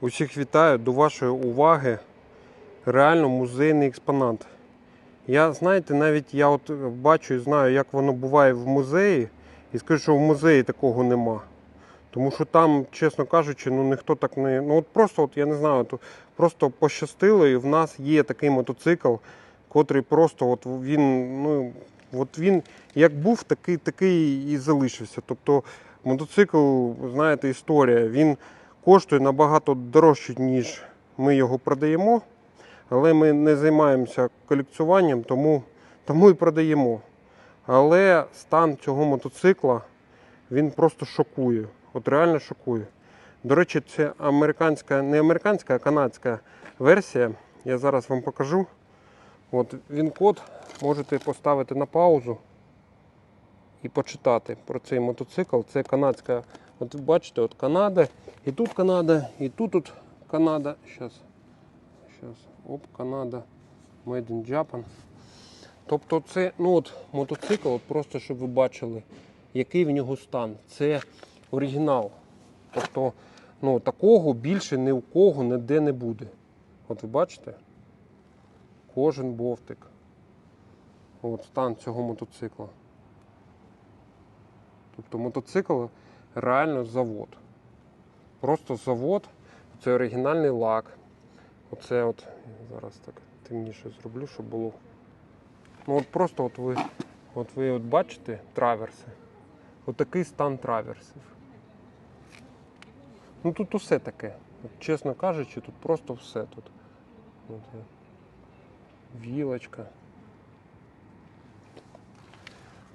Усіх вітаю до вашої уваги. Реально музейний експонат. Я, знаєте, навіть я от бачу і знаю, як воно буває в музеї, і скажу, що в музеї такого нема. Тому що там, чесно кажучи, ну ніхто так не. Ну от просто, от, я не знаю, от, просто пощастило, і в нас є такий мотоцикл, котрий просто от він, ну, от він як був, такий, такий і залишився. Тобто мотоцикл, знаєте, історія, він коштує набагато дорожче, ніж ми його продаємо. Але ми не займаємося колекціюванням, тому, тому і продаємо. Але стан цього мотоцикла він просто шокує. От реально шокує. До речі, це американська, не американська, а канадська версія. Я зараз вам покажу. От він код можете поставити на паузу і почитати про цей мотоцикл. Це канадська. От ви бачите, от Канада, і тут Канада, і тут тут Канада. Щас. Щас. Оп, Канада. Made in Japan. Тобто це ну от, мотоцикл, от просто щоб ви бачили, який в нього стан. Це оригінал. Тобто ну, такого більше ні у кого ніде не буде. От ви бачите? Кожен бовтик. От стан цього мотоцикла. Тобто мотоцикл реально завод. Просто завод. Це оригінальний лак. Оце от, зараз так темніше зроблю, щоб було. Ну от просто от ви, от ви от бачите траверси. Отакий стан траверсів. Ну тут усе таке. От, чесно кажучи, тут просто все тут. От, е, вілочка.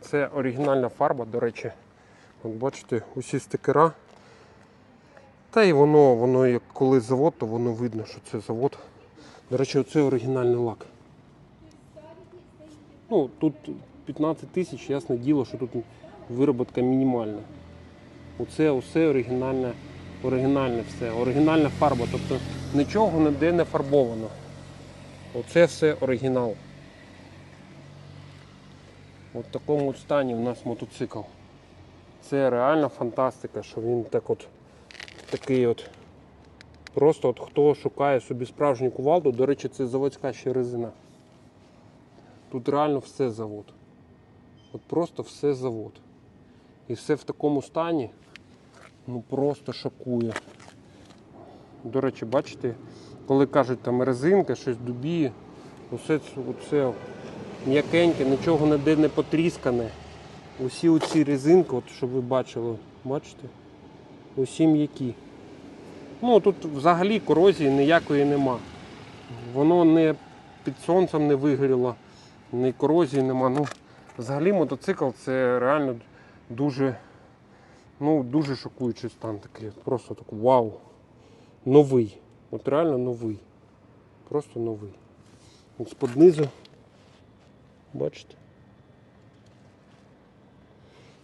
Це оригінальна фарба, до речі. От бачите, усі стикера. Та й воно, воно як коли завод, то воно видно, що це завод. До речі, оце оригінальний лак. Ну, тут 15 тисяч, ясне діло, що тут вироботка мінімальна. Оце усе оригінальне, оригінальне все, оригінальна фарба, тобто нічого ніде не фарбовано. Оце все оригінал. От в такому стані в нас мотоцикл. Це реальна фантастика, що він так от такий от. Просто от хто шукає собі справжню кувалду, до речі, це заводська ще резина. Тут реально все завод. От просто все завод. І все в такому стані, ну просто шокує. До речі, бачите, коли кажуть там резинка, щось дубіє, усе це, м'якеньке, нічого ніде не потріскане. Усі оці резинки, от, щоб ви бачили, бачите? Усі м'які. Ну тут взагалі корозії ніякої нема. Воно не під сонцем не вигоріло, ні корозії нема. Ну, взагалі мотоцикл це реально дуже, ну, дуже шокуючий стан такий. Просто так вау. Новий. От реально новий. Просто новий. От з-под низу. Бачите?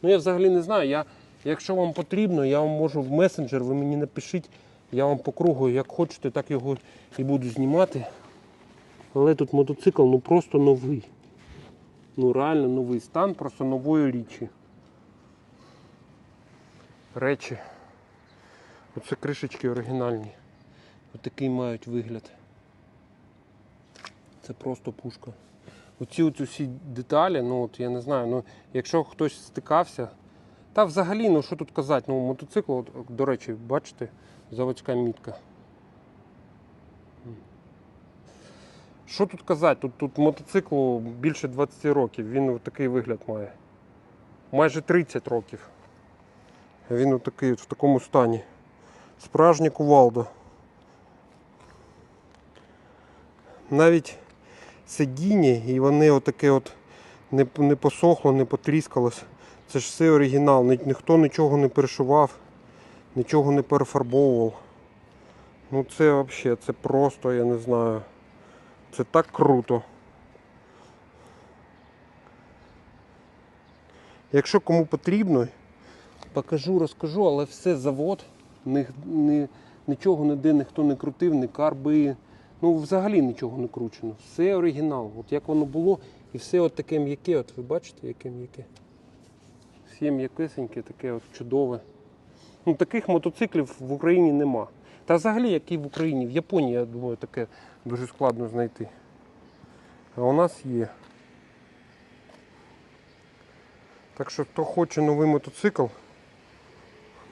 Ну я взагалі не знаю. Я, якщо вам потрібно, я вам можу в месенджер, ви мені напишіть, я вам по кругу, як хочете, так його і буду знімати. Але тут мотоцикл ну просто новий. Ну реально новий стан, просто нової річі. Речі. Оце кришечки оригінальні. Отакий мають вигляд. Це просто пушка. Оці от усі деталі, ну от я не знаю, ну якщо хтось стикався, та взагалі, ну що тут казати, ну мотоцикл, от, до речі, бачите, заводська мітка. Що тут казати? Тут, тут мотоциклу більше 20 років, він такий вигляд має. Майже 30 років. Він от такий от в такому стані. Справжня кувалда. Навіть сидіння і вони отаке от не, не посохло, не потріскалось. Це ж все оригінал. Ні, ніхто нічого не перешивав, нічого не перефарбовував. Ну це взагалі, це просто, я не знаю. Це так круто. Якщо кому потрібно, покажу, розкажу, але все завод, ні, ні, нічого ніде ніхто не крутив, ні карби. Ну, взагалі нічого не кручено. Все оригінал. От як воно було, і все от таке м'яке, от ви бачите, яке м'яке. Все м'якесеньке, таке от чудове. Ну, таких мотоциклів в Україні нема. Та взагалі, який в Україні, в Японії, я думаю, таке дуже складно знайти. А у нас є. Так що хто хоче новий мотоцикл,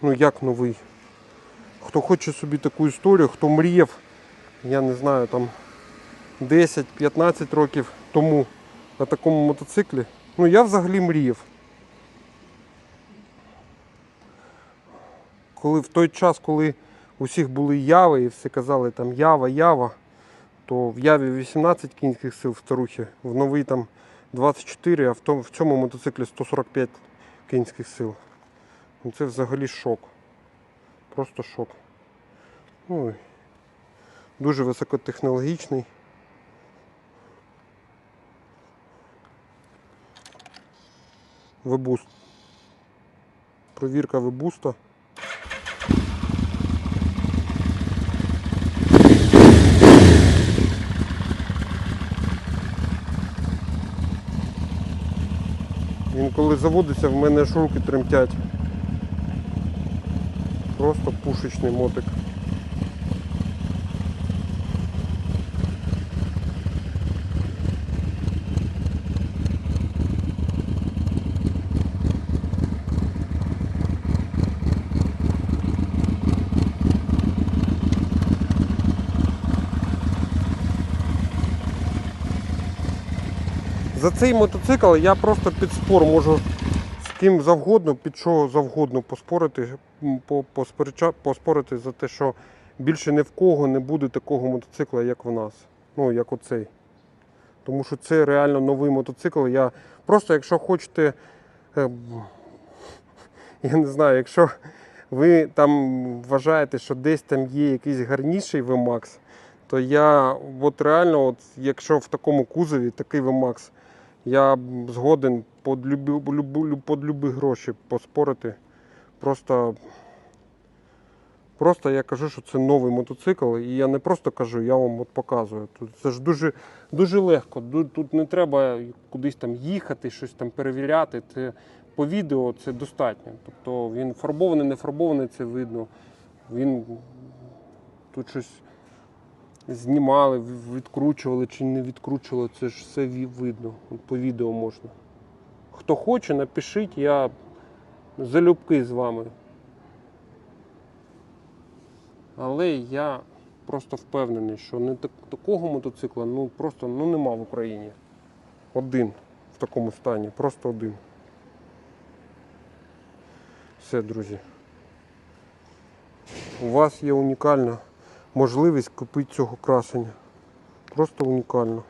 ну як новий, хто хоче собі таку історію, хто мріяв, я не знаю, там 10-15 років тому на такому мотоциклі. Ну я взагалі мріяв. Коли в той час, коли у всіх були яви і всі казали там ява, ява, то в яві 18 кінських сил в старухі, в новий там 24, а в, тому, в цьому мотоциклі 145 кінських сил. Ну, Це взагалі шок. Просто шок. Ну, дуже високотехнологічний. Вебуст. Провірка вебуста. Він коли заводиться, в мене аж руки тремтять. Просто пушечний мотик. За цей мотоцикл я просто під спор можу з ким завгодно, під що завгодно поспорити, поспорити за те, що більше ні в кого не буде такого мотоцикла, як в нас. Ну, як оцей. Тому що це реально новий мотоцикл. Я просто, якщо хочете, е, я не знаю, якщо ви там вважаєте, що десь там є якийсь гарніший VMAX, то я от реально, от, якщо в такому кузові такий VMAX, я згоден під любі, під любі гроші поспорити. Просто, просто я кажу, що це новий мотоцикл, і я не просто кажу, я вам от показую. Це ж дуже, дуже легко. Тут не треба кудись там їхати, щось там перевіряти. Це по відео це достатньо. Тобто він фарбований, не фарбований, це видно. Він тут щось знімали, відкручували чи не відкручували, це ж все видно. По відео можна. Хто хоче, напишіть, я залюбки з вами. Але я просто впевнений, що не так, такого мотоцикла ну, просто ну, нема в Україні. Один в такому стані, просто один. Все, друзі. У вас є унікальна можливість купити цього красення. Просто унікально.